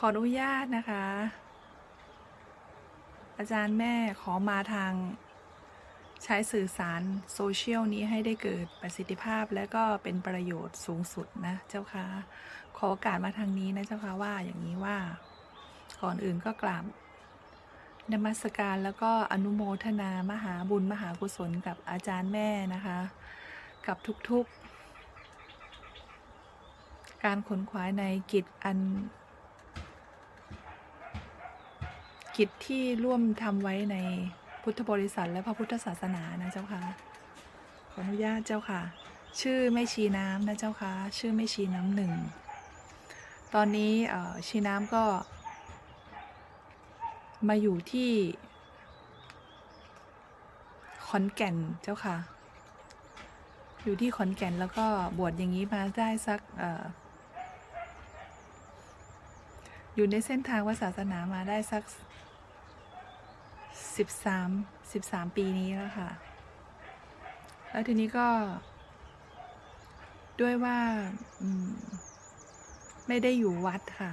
ขออนุญาตนะคะ อาจารย์แม่ขอมาทางใช้สื่อสารโซเชียลนี้ให้ได้เกิดประสิทธิภาพและก็เป็นประโยชน์สูงสุดนะเจ้าค่ะ ขอโอกาสมาทางนี้นะเจ้าค่ะว่าอย่างนี้ว่า ก่อนอื่นก็กราบนมัสการแล้วก็อนุโมทนามหาบุญมหากุศลกับอาจารย์แม่นะคะ กับทุกๆ การขนขวายในกิจอัน กิจที่ร่วมทำไว้ในพุทธบริษัทและพระพุทธศาสนานะเจ้าค่ะ ขออนุญาตเจ้าค่ะ ชื่อแม่ชีน้ำนะเจ้าค่ะ ชื่อแม่ชีน้ำหนึ่ง ตอนนี้ชีน้ำก็ มาอยู่ที่ขอนแก่นเจ้าค่ะ อยู่ที่ขอนแก่นแล้วก็บวชอย่างนี้มาได้สักออยู่ในเส้นทางว่าศาสนามาได้สัก สิบสามสิบสามปีนี้แล้วค่ะ แล้วทีนี้ก็ ด้วยว่าไม่ได้อยู่วัดค่ะ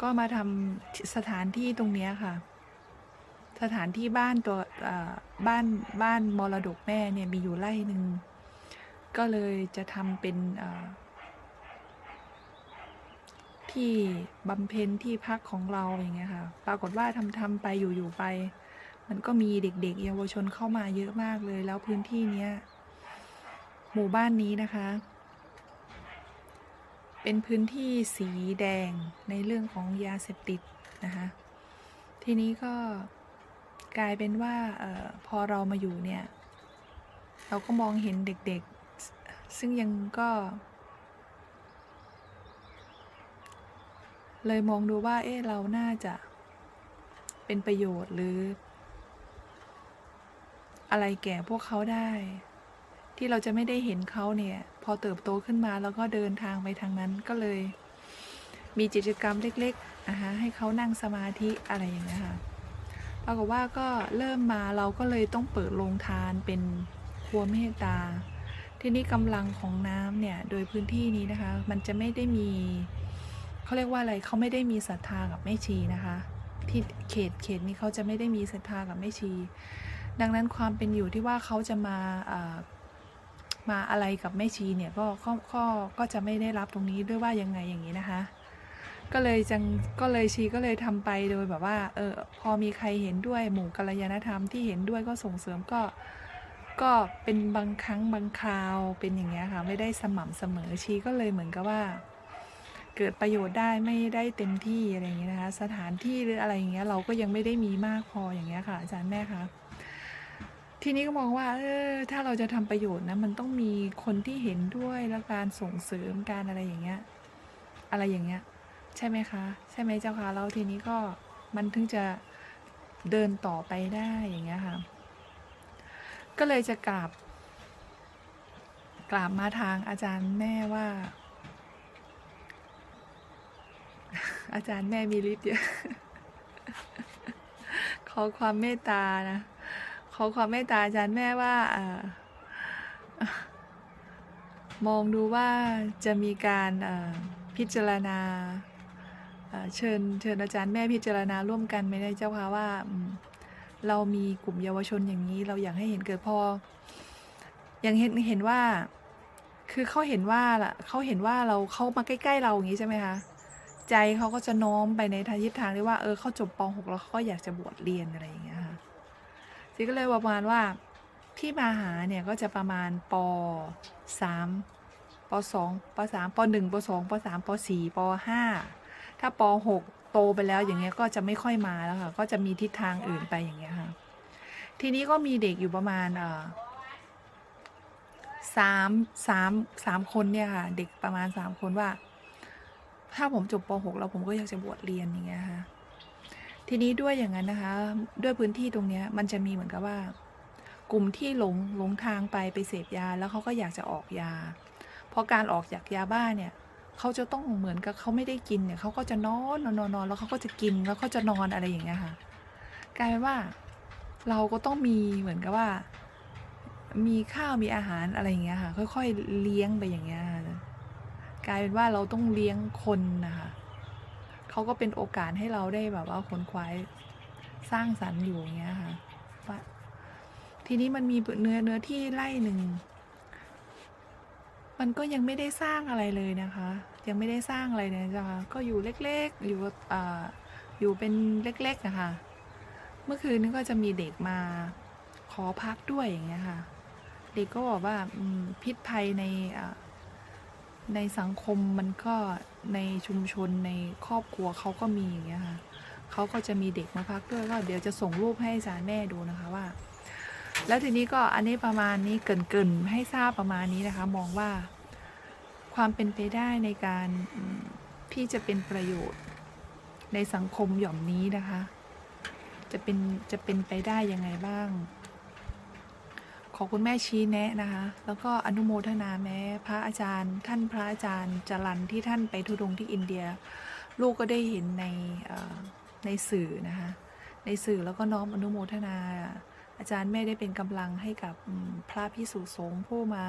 ก็มาทำสถานที่ตรงเนี้ยค่ะ สถานที่บ้านตัวบ้านบ้านมรดกแม่เนี่ยมีอยู่ไร่หนึ่ง ก็เลยจะทำเป็น ที่บำเพ็ญที่พักของเราอย่างเงี้ยค่ะ ปรากฏว่าทำทำไปอยู่อยู่ไป มันก็มีเด็กๆ เยาวชนเข้ามาเยอะมากเลย แล้วพื้นที่เนี้ยหมู่บ้านนี้นะคะ เป็นพื้นที่สีแดงในเรื่องของยาเสพติดนะคะ ทีนี้ก็กลายเป็นว่าออพอเรามาอยู่เนี่ย เราก็มองเห็นเด็กๆ ซึ่งยังก็ เลยมองดูว่า เอ๊ะเราน่าจะเป็นประโยชน์หรือ อะไรแก่พวกเขาได้ ที่เราจะไม่ได้เห็นเขาเนี่ย พอเติบโตขึ้นมาแล้วก็เดินทางไปทางนั้นก็เลย มีกิจกรรมเล็กๆนะคะให้เขานั่งสมาธิอะไรอย่างเงี้ยค่ะปรากฏว่าก็เริ่มมาเราก็เลยต้องเปิดโรงทานเป็นครัวเมตตา ที่นี่กำลังของน้ำเนี่ย โดยพื้นที่นี้นะคะ มันจะไม่ได้มี เขาเรียกว่าอะไรเขาไม่ได้มีศรัทธากับแม่ชีนะคะ ที่เขตเขตนี้เขาจะไม่ได้มีศรัทธากับแม่ชี ดังนั้นความเป็นอยู่ที่ว่าเขาจะมามาอะไรกับแม่ชีเนี่ยก็ก็ก็ก็จะไม่ได้รับตรงนี้ด้วยว่ายังไงอย่างนี้นะคะ ก็เลยจังก็เลยชีก็เลยทำไปโดยแบบว่าเออพอมีใครเห็นด้วยหมู่กัลยาณธรรมที่เห็นด้วยก็ส่งเสริมก็ก็เป็นบางครั้งบางคราวเป็นอย่างเงี้ยค่ะไม่ได้สม่ำเสมอชีก็เลยเหมือนกับว่า เกิดประโยชน์ได้ไม่ได้เต็มที่อะไรอย่างเงี้ยนะคะ สถานที่หรืออะไรอย่างเงี้ยเราก็ยังไม่ได้มีมากพออย่างเงี้ยค่ะ อาจารย์แม่คะทีนี้ก็มองว่าเออถ้าเราจะทำประโยชน์นะมันต้องมีคนที่เห็นด้วยและการส่งเสริมการอะไรอย่างเงี้ยอะไรอย่างเงี้ยใช่ไหมคะ ใช่ไหมเจ้าคะแล้วทีนี้ก็มันถึงจะเดินต่อไปได้อย่างเงี้ยค่ะ ก็เลยจะกราบกราบมาทางอาจารย์แม่ว่า อาจารย์แม่มีฤทธิ์เยอะ ขอความเมตตานะ ขอความเมตตาอาจารย์แม่ว่าออมองดูว่าจะมีการพิจารณาเชิญเชิญอาจารย์แม่พิจารณาร่วมกันไหมได้เจ้าค่ะว่าเรามีกลุ่มเยาวชนอย่างนี้ เราอยากให้เห็นเกิดพออย่างเห็นเห็นว่า คือเขาเห็นว่าล่ะเขาเห็นว่าเราเขามาใกล้ ๆ เราอย่างนี้ใช่ไหมคะ ใจเขาก็จะโน้มไปในทางทิศทางที่ว่าเออเขาจบป .6 แล้วเขาก็อยากจะบวชเรียนอะไรอย่างเงี้ยค่ะซีก็เลยประมาณว่าที่มาหาเนี่ยก็จะประมาณปสามปสองปสามปหนึ่งปสองปสามปสี่ปห้าถ้าปหกโตไปแล้วอย่างเงี้ยก็จะไม่ค่อยมาแล้วค่ะก็จะมีทิศทางอื่นไปอย่างเงี้ยค่ะทีนี้ก็มีเด็กอยู่ประมาณเอ่อสามสามสามคนเนี่ยค่ะ เด็กประมาณสามคนว่า ถ้าผมจบป .6 แล้วผมก็อยากจะบวชเรียนอย่างเงี้ยค่ะทีนี้ด้วยอย่างนั้นนะคะ ด้วยพื้นที่ตรงเนี้ยมันจะมีเหมือนกับว่า กลุ่มที่หลงหลงทางไปไปเสพยาแล้วเขาก็อยากจะออกยา เพราะการออกจากยาบ้าเนี่ยเขาจะต้องเหมือนกับเขาไม่ได้กินเนี่ยเขาก็จะนอนนอนนอนนอนแล้วเขาก็จะกินแล้วเขาจะนอนอะไรอย่างเงี้ยค่ะ กลายเป็นว่าเราก็ต้องมีเหมือนกับว่า มีข้าวมีอาหารอะไรอย่างเงี้ยค่ะ ค่อย ๆ เลี้ยงไปอย่างเงี้ย กลายเป็นว่าเราต้องเลี้ยงคนนะคะเขาก็เป็นโอกาสให้เราได้แบบว่าขนขวายสร้างสรรค์อยู่อย่างเงี้ยค่ะทีนี้มันมีเนื้อเนื้อที่ไร่หนึ่งมันก็ยังไม่ได้สร้างอะไรเลยนะคะ ยังไม่ได้สร้างอะไรเลยนะจ๊ะก็อยู่เล็กๆ อยู่อ่าอยู่เป็นเล็กๆนะคะ เมื่อคืนนี้ก็จะมีเด็กมาขอพักด้วยอย่างเงี้ยค่ะ เด็กก็บอกว่าพิษภัยในอ ในสังคมมันก็ในชุมชนในครอบครัวเขาก็มีอย่างเงี้ยค่ะเขาก็จะมีเด็กมาพักด้วยก็เดี๋ยวจะส่งรูปให้อาจารย์แม่ดูนะคะว่า แล้วทีนี้ก็อันนี้ประมาณนี้เกินๆให้ทราบประมาณนี้นะคะ มองว่าความเป็นไปได้ในการอืมที่จะเป็นประโยชน์ในสังคมหย่อมนี้นะคะ จะเป็นจะเป็นไปได้ยังไงบ้าง ขอคุณแม่ชี้แนะนะคะ แล้วก็อนุโมทนาแม้ พระอาจารย์ ท่านพระอาจารย์จรันที่ท่านไปทุดงที่อินเดีย ลูกก็ได้เห็นในในสื่อนะคะในสื่อแล้วก็น้อมอนุโมทนา อาจารย์แม่ได้เป็นกำลังให้กับพระพิสุสงฆ์ผู้มา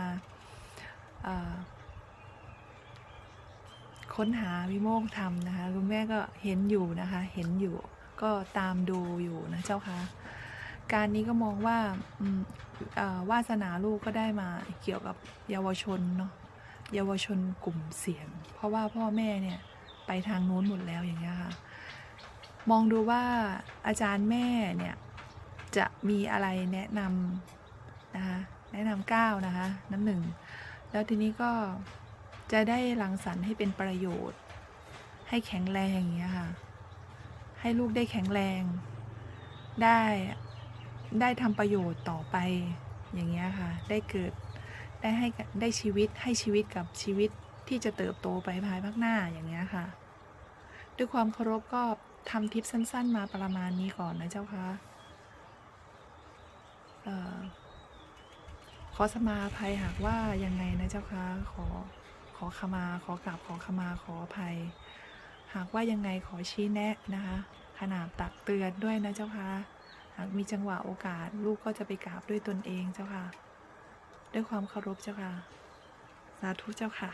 ค้นหาวิโมกขธรรมนะคะคุณแม่ก็เห็นอยู่นะคะเห็นอยู่ก็ตามดูอยู่นะเจ้าค่ะ การนี้ก็มองว่าวาสนาลูกก็ได้มาเกี่ยวกับเยาวชนเนาะเยาวชนกลุ่มเสี่ยง เพราะว่าพ่อแม่เนี่ยไปทางโน้นหมดแล้วอย่างเงี้ยค่ะมองดูว่าอาจารย์แม่เนี่ยจะมีอะไรแนะนำนะคะแนะนำก้าวนะคะน้ำหนึ่งแล้วทีนี้ก็จะได้รังสรรค์ให้เป็นประโยชน์ ให้แข็งแรงอย่างเงี้ยค่ะให้ลูกได้แข็งแรง ได้ ได้ทำประโยชน์ต่อไปอย่างเงี้ยค่ะ ได้เกิดได้ให้ได้ชีวิตให้ชีวิตกับชีวิตที่จะเติบโตไปภายภาคหน้าอย่างเงี้ยค่ะ ด้วยความเคารพก็ทำทิปสั้น ๆ มาประมาณนี้ก่อนนะเจ้าค่ะเอ่อขอสมาภัยหากว่ายังไงนะเจ้าค่ะขอขอขมาขอกราบขอขมาขออภัย หากว่ายังไงขอชี้แนะนะคะ ขนาบตักเตือนด้วยนะเจ้าค่ะ หากมีจังหวะโอกาสลูกก็จะไปกราบด้วยตนเองเจ้าค่ะ ด้วยความเคารพเจ้าค่ะ สาธุเจ้าค่ะ